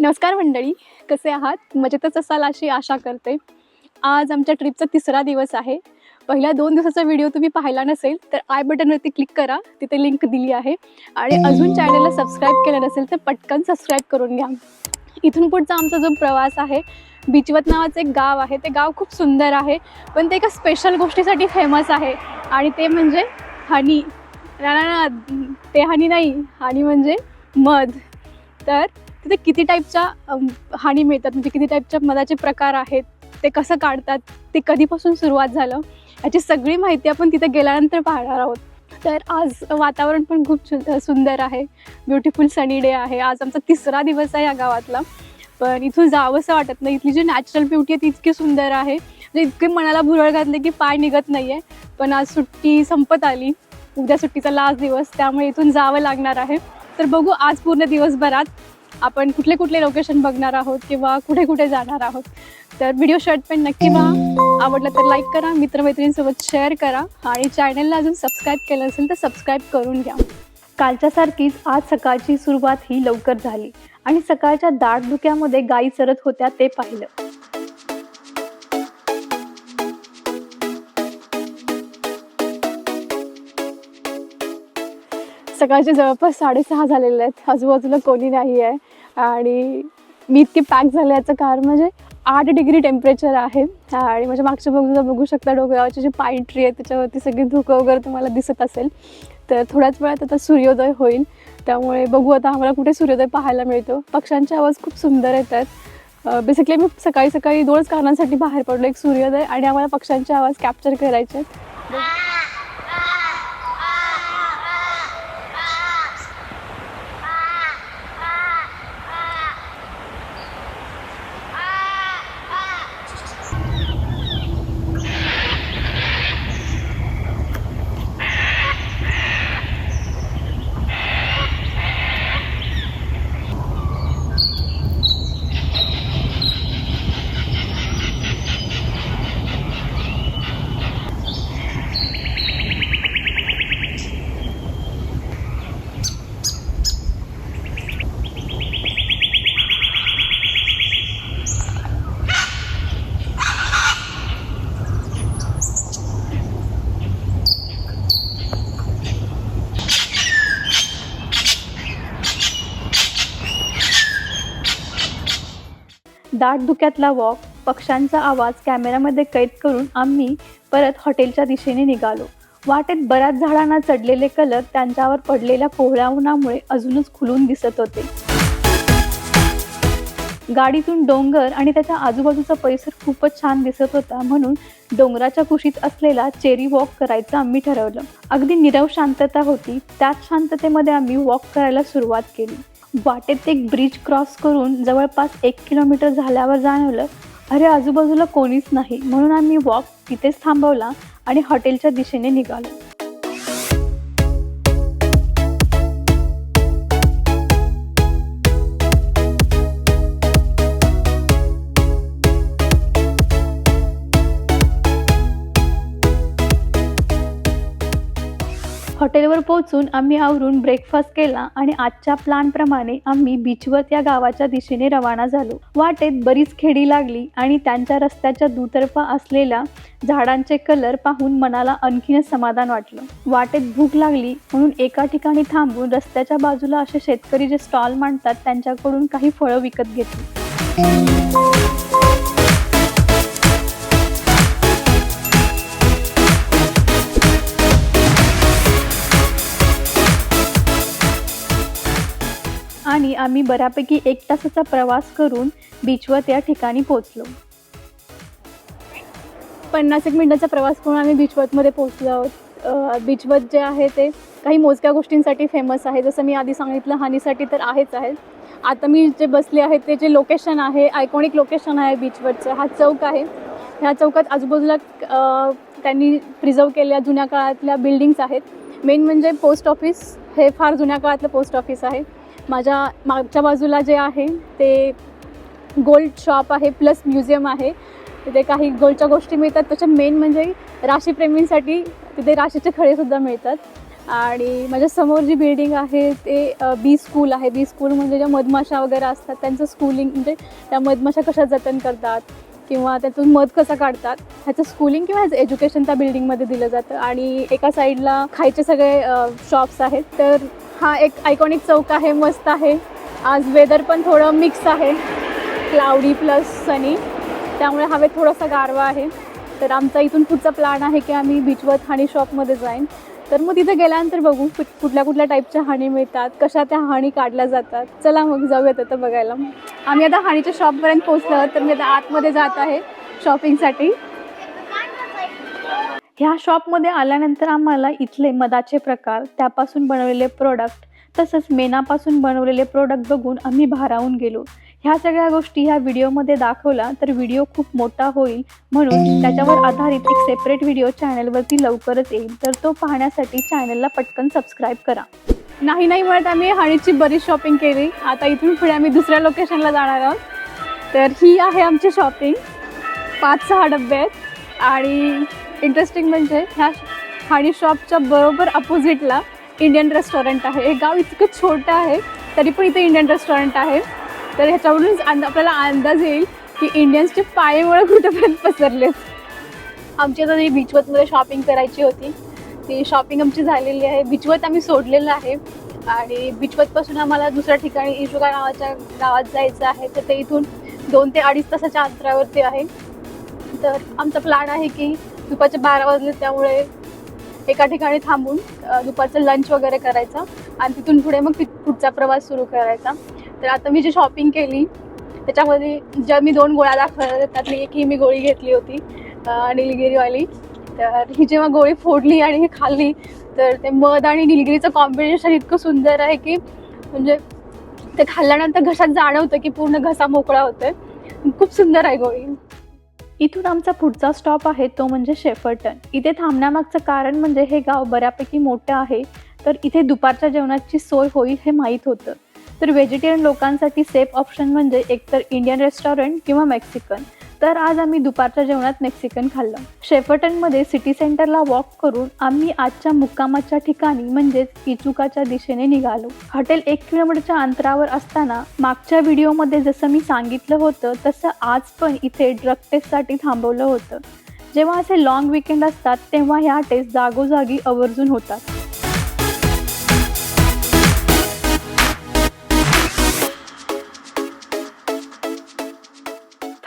नमस्कार मंडळी कसे आहात? मजेतच असाल अशी आशा करते. आज आमच्या ट्रिपचा तिसरा दिवस आहे. पहिल्या दोन दिवसाचा व्हिडिओ तुम्ही पाहिला नसेल तर आय बटनवरती क्लिक करा. तिथे लिंक दिली आहे. आणि अजून चॅनलला सबस्क्राईब केलं नसेल तर पटकन सबस्क्राईब करून घ्या. इथून पुढचा आमचा जो प्रवास आहे बिचवत नावाचं एक गाव आहे. ते गाव खूप सुंदर आहे पण ते एका स्पेशल गोष्टीसाठी फेमस आहे. आणि ते म्हणजे हनी. ना ते हनी नाही. हनी म्हणजे मध. तर तिथे किती टाईपच्या हानी मिळतात म्हणजे किती टाईपच्या मधाचे प्रकार आहेत ते कसं काढतात ते कधीपासून सुरुवात झालं याची सगळी माहिती आपण तिथे गेल्यानंतर पाहणार आहोत. तर आज वातावरण पण खूप सु- सुंदर आहे ब्युटिफुल सनी डे आहे आज आमचा तिसरा दिवस आहे या गावातला पण इथून जावंसं वाटत नाही इथली जी नॅचरल ब्युटी आहे ती इतकी सुंदर आहे म्हणजे इतके मनाला भुरळ घातले की पाय निघत नाही आहे पण आज सुट्टी संपत आली उद्या सुट्टीचा लास्ट दिवस त्यामुळे इथून जावं लागणार आहे. तर बघू आज पूर्ण दिवसभरात आपण कुठले कुठले लोकेशन बघणार आहोत किंवा कुठे कुठे जाणार आहोत. तर व्हिडिओ शर्ट पण नक्की पहा. आवडलं तर लाईक करा मित्रमैत्रिणींसोबत शेअर करा आणि चॅनलला अजून सबस्क्राईब केलं असेल तर सबस्क्राईब करून घ्या. कालच्यासारखीच आज सकाळची सुरुवात ही लवकर झाली आणि सकाळच्या दाट धुक्यामध्ये गायी चरत होत्या ते पाहिलं. सकाळचे जवळपास साडेसहा झालेले आहेत. आजूबाजूला कोणी नाही आहे आणि मी इतकी पॅक झाले याचं कारण म्हणजे आठ डिग्री टेम्परेचर आहे. आणि माझ्या मागच्या बाजूला बघू शकता डोंगरावरची जी पाईन ट्री आहे त्याच्यावरती सगळी धुकं वगैरे तुम्हाला दिसत असेल. तर थोड्याच वेळात आता सूर्योदय होईल. त्यामुळे बघू आता आम्हाला कुठे सूर्योदय पाहायला मिळतो. पक्ष्यांचे आवाज खूप सुंदर येतात. बेसिकली मी सकाळी सकाळी दोनच कारणांसाठी बाहेर पडलो. एक सूर्योदय आणि आम्हाला पक्ष्यांचे आवाज कॅप्चर करायचे आहेत. दाट धुक्यातला वॉक पक्ष्यांचा आवाज कॅमेऱ्यामध्ये कैद करून आम्ही परत हॉटेलच्या दिशेने निघालो. वाटेत बऱ्याच झाडांना चढलेले कलर त्यांच्यावर पडलेल्या कोहळ्या उन्हामुळे अजूनच खुलून दिसत होते. गाडीतून डोंगर आणि त्याच्या आजूबाजूचा परिसर खूपच छान दिसत होता म्हणून डोंगराच्या कुशीत असलेला चेरी वॉक करायचं आम्ही ठरवलं. अगदी निरव शांतता होती. त्याच शांततेमध्ये आम्ही वॉक करायला सुरुवात केली. वाटेत एक ब्रिज क्रॉस करून जवळपास एक किलोमीटर झाल्यावर जाणवलं अरे आजूबाजूला कोणीच नाही. म्हणून आम्ही वॉक तिथेच थांबवला आणि हॉटेलच्या दिशेने निघालो. हॉटेलवर पोहोचून आम्ही आवरून ब्रेकफास्ट केला आणि आजच्या प्लॅनप्रमाणे आम्ही बीचवर या गावाच्या दिशेने रवाना झालो. वाटेत बरीच खेडी लागली आणि त्यांच्या रस्त्याच्या दुतर्फा असलेल्या झाडांचे कलर पाहून मनाला आणखीनच समाधान वाटलं. वाटेत भूक लागली म्हणून एका ठिकाणी थांबून रस्त्याच्या बाजूला असे शेतकरी जे स्टॉल मांडतात त्यांच्याकडून काही फळं विकत घेतली. आणि आम्ही बऱ्यापैकी एक तासाचा प्रवास करून बीचवर त्या ठिकाणी पोचलो पन्नास एक मिनिटाचा प्रवास करून आम्ही बीचवतमध्ये पोचलो आहोत. बीचवत जे आहे ते काही मोजक्या गोष्टींसाठी फेमस आहे. जसं मी आधी सांगितलं हानीसाठी तर आहेच आहे. आता मी जे बसले आहे ते जे लोकेशन आहे आयकॉनिक लोकेशन आहे बीचवरचं हा चौक आहे. ह्या चौकात आजूबाजूला त्यांनी प्रिझर्व केलेल्या जुन्या काळातल्या बिल्डिंग्स आहेत. मेन म्हणजे पोस्ट ऑफिस हे फार जुन्या काळातलं पोस्ट ऑफिस आहे. माझ्या मागच्या बाजूला जे आहे ते गोल्ड शॉप आहे प्लस म्युझियम आहे. तिथे काही गोल्डच्या गोष्टी मिळतात. त्याच्या मेन म्हणजे राशीप्रेमींसाठी तिथे राशीचे खडेसुद्धा मिळतात. आणि माझ्यासमोर जी बिल्डिंग आहे ते बी स्कूल आहे. बी स्कूल म्हणजे ज्या मधमाशा वगैरे असतात त्यांचं स्कूलिंग म्हणजे त्या मधमाशा कशा जतन करतात किंवा त्यातून मध कसं काढतात ह्याचं स्कूलिंग किंवा ह्याचं एज्युकेशन त्या बिल्डिंगमध्ये दिलं जातं. आणि एका साईडला खायचे सगळे शॉप्स आहेत. तर हा एक आयकॉनिक चौक आहे मस्त आहे. आज वेदर पण थोडं मिक्स आहे. क्लाउडी प्लस सनी त्यामुळे हवेत थोडासा गारवा आहे. तर आमचा इथून पुढचा प्लॅन आहे की आम्ही बीचवर हाणी शॉपमध्ये जाईन. तर मग तिथे गेल्यानंतर बघू कुठ- कुठल्या कुठल्या टाईपच्या हाणी मिळतात कशा त्या हाणी काढल्या जातात. चला मग जाऊयात आता बघायला. आम्ही आता हाणीच्या शॉपपर्यंत पोहोचलो तर मी आता आतमध्ये जात आहे शॉपिंगसाठी ह्या शॉपमध्ये आल्यानंतर आम्हाला इथले मधाचे प्रकार त्यापासून बनवलेले प्रोडक्ट तसंच मेणापासून बनवलेले प्रोडक्ट बघून आम्ही भारावून गेलो. ह्या सगळ्या गोष्टी ह्या व्हिडिओमध्ये दाखवला तर व्हिडिओ खूप मोठा होईल. म्हणून त्याच्यावर आधारित एक सेपरेट व्हिडिओ चॅनलवरती लवकरच येईल. तर तो पाहण्यासाठी चॅनलला पटकन सबस्क्राईब करा. नाही नाही म्हणत आम्ही हाणीची बरीच शॉपिंग केली. आता इथून पुढे आम्ही दुसऱ्या लोकेशनला जाणार आहोत. तर ही आहे आमची शॉपिंग पाच सहा डबे आहेत. आणि इंटरेस्टिंग म्हणजे ह्या हाणी शॉपच्या बरोबर अपोजिटला इंडियन रेस्टॉरंट आहे. हे गाव इतकं छोटं आहे तरी पण इथे इंडियन रेस्टॉरंट आहे. तर ह्याच्यावरूनच अंदा आपल्याला अंदाज येईल की इंडियन्सचे पायमुळे कुठेपर्यंत पसरलेत. आमची आता बीचवतमध्ये शॉपिंग करायची होती ती शॉपिंग आमची झालेली आहे. बीचवत आम्ही सोडलेलं आहे. आणि बीचवतपासून आम्हाला दुसऱ्या ठिकाणी इशुका नावाच्या गावात जायचं आहे. तर ते इथून दोन ते अडीच तासाच्या अंतरावरती आहे. तर आमचा प्लॅन आहे की दुपारचे बारा वाजले त्यामुळे एका ठिकाणी थांबून दुपारचं लंच वगैरे करायचा आणि तिथून पुढे मग पुढचा प्रवास सुरू करायचा. तर आता मी जी शॉपिंग केली त्याच्यामध्ये ज्या मी दोन गोळ्या दाखवल्या त्यातली एक ही मी गोळी घेतली होती निलगिरीवाली. तर ही जेव्हा गोळी फोडली आणि ही खाल्ली तर ते मध आणि निलगिरीचं कॉम्बिनेशन इतकं सुंदर आहे की म्हणजे ते खाल्ल्यानंतर घशात जाणवतं की पूर्ण घसा मोकळा होतोय. खूप सुंदर आहे गोळी. इथून आमचा पुढचा स्टॉप आहे तो म्हणजे शेफर्टन. इथे थांबण्यामागचं कारण म्हणजे हे गाव बऱ्यापैकी मोठं आहे तर इथे दुपारच्या जेवणाची सोय होईल हे माहीत होतं. तर व्हेजिटेरियन लोकांसाठी सेफ ऑप्शन म्हणजे एकतर इंडियन रेस्टॉरंट किंवा मेक्सिकन तर आज आम्ही दुपारच्या जेवणात मेक्सिकन खाल्लं. शेफटनमध्ये सिटी सेंटरला वॉक करून आम्ही आजच्या मुक्कामाच्या ठिकाणी म्हणजेच इचुकाच्या दिशेने निघालो. हॉटेल एक किलोमीटरच्या अंतरावर असताना मागच्या व्हिडिओमध्ये जसं मी सांगितलं होतं तसं आज पण इथे ड्रग टेस्टसाठी थांबवलं होतं. जेव्हा असे लॉंग विकेंड असतात तेव्हा ह्या टेस्ट जागोजागी आवर्जून होतात.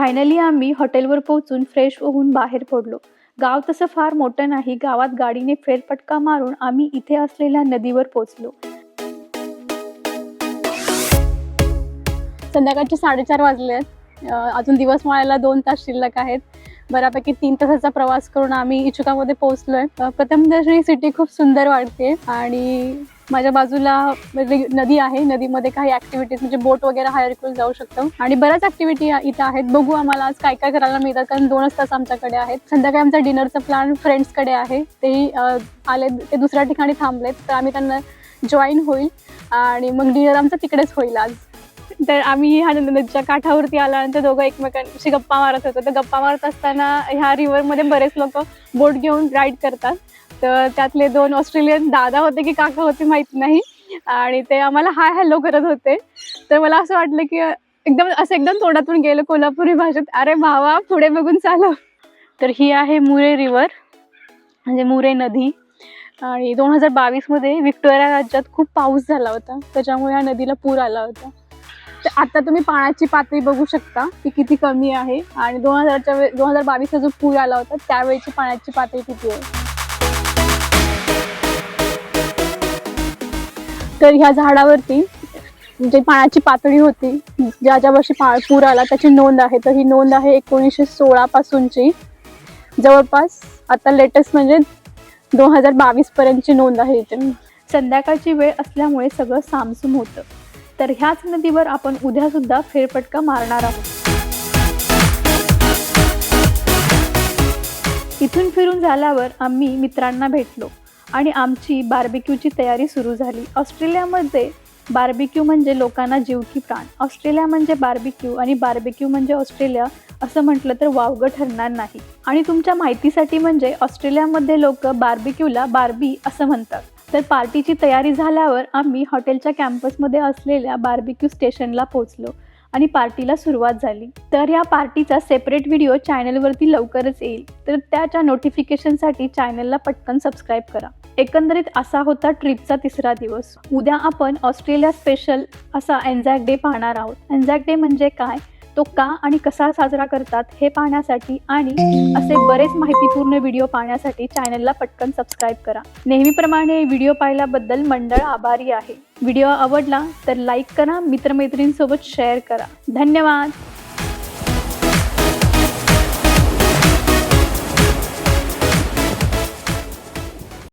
फायनली आम्ही हॉटेलवर पोहोचून फ्रेश होऊन बाहेर पडलो. गाव तसं फार मोठं नाही गावात गाडीने फेरफटका मारून आम्ही इथे असलेल्या नदीवर पोहोचलो. संध्याकाळचे साडेचार वाजले आहेत. अजून दिवस माळायला दोन तास शिल्लक आहेत. बऱ्यापैकी तीन तासाचा प्रवास करून आम्ही इचुकामध्ये पोहोचलोय. प्रथमदर्शनी सिटी खूप सुंदर वाटते आणि माझ्या बाजूला म्हणजे नदी आहे. नदीमध्ये काही ऍक्टिव्हिटीज म्हणजे बोट वगैरे हायर करून जाऊ शकतो. आणि बऱ्याच ऍक्टिव्हिटी इथं आहेत. बघू आम्हाला आज काय काय करायला मिळतात कारण दोनच तास आमच्याकडे आहेत. संध्याकाळी आमचा डिनरचा प्लॅन फ्रेंड्सकडे आहे. तेही आले ते दुसऱ्या ठिकाणी थांबलेत तर आम्ही त्यांना जॉईन होईल. आणि मग डिनर आमचा तिकडेच होईल आज. तर आम्ही ह्या नदीच्या काठावरती आल्यानंतर दोघं एकमेकांशी गप्पा मारत होतो. तर गप्पा मारत असताना ह्या रिव्हरमध्ये बरेच लोक बोट घेऊन राईड करतात. तर त्यातले दोन ऑस्ट्रेलियन दादा होते की काका होते माहीत नाही. आणि ते आम्हाला हाय हॅलो करत होते. तर मला असं वाटलं की एकदम असं एकदम तोंडातून गेलं कोल्हापुरी भाषेत अरे भावा पुढे बघून चालव. तर ही आहे मुरे रिव्हर म्हणजे मुरे नदी. आणि दोन हजार बावीसमध्ये विक्टोरिया राज्यात खूप पाऊस झाला होता. त्याच्यामुळे या नदीला पूर आला होता. तर आता तुम्ही पाण्याची पातळी बघू शकता की किती कमी आहे. आणि दोन हजारच्या वे दोन हजार बावीसचा जो पूर आला होता त्यावेळेची पाण्याची पातळी किती आहे? तर ह्या झाडावरती जे पाण्याची पातळी होती ज्या ज्या वर्षी पा पूर आला त्याची नोंद आहे. तर ही नोंद आहे एकोणीसशे सोळा पासूनची. जवळपास आता लेटेस्ट म्हणजे दोन हजार बावीस पर्यंतची नोंद आहे इथे. संध्याकाळची वेळ असल्यामुळे सगळं सामसूम होतं. तर ह्याच नदीवर आपण उद्या सुद्धा फेरफटका मारणार आहोत. इथून फिरून झाल्यावर आम्ही मित्रांना भेटलो. आणि आमची बार्बिक्यूची तयारी सुरू झाली. ऑस्ट्रेलियामध्ये बार्बिक्यू म्हणजे लोकांना जीव की प्राण. ऑस्ट्रेलिया म्हणजे बार्बिक्यू आणि बार्बिक्यू म्हणजे ऑस्ट्रेलिया असं म्हटलं तर वावगं ठरणार नाही. आणि तुमच्या माहितीसाठी म्हणजे ऑस्ट्रेलियामध्ये लोक बार्बिक्यूला बार्बी असं म्हणतात. तर पार्टीची तयारी झाल्यावर आम्ही हॉटेलच्या कॅम्पसमध्ये असलेल्या बार्बिक्यू स्टेशनला पोहोचलो आणि पार्टीला सुरुवात झाली. तर या पार्टीचा सेपरेट व्हिडिओ चॅनलवरती लवकरच येईल. तर त्याच्या नोटिफिकेशनसाठी चॅनलला पटकन सबस्क्राईब करा. एकंदरीत असा होता ट्रिपचा तिसरा दिवस. उद्या आपण ऑस्ट्रेलिया स्पेशल असा एन्झॅक डे पाहणार आहोत. एन्झॅक डे म्हणजे काय? तो का आणि कसा साजरा करतात हे पाहण्यासाठी आणि असे बरेच माहितीपूर्ण व्हिडिओ पाहण्यासाठी चॅनलला पटकन सबस्क्राईब करा. नेहमीप्रमाणे व्हिडिओ पाहिल्याबद्दल मंडळ आभारी आहे. व्हिडिओ आवडला तर लाईक करा मित्रमैत्रिणींसोबत शेअर करा. धन्यवाद!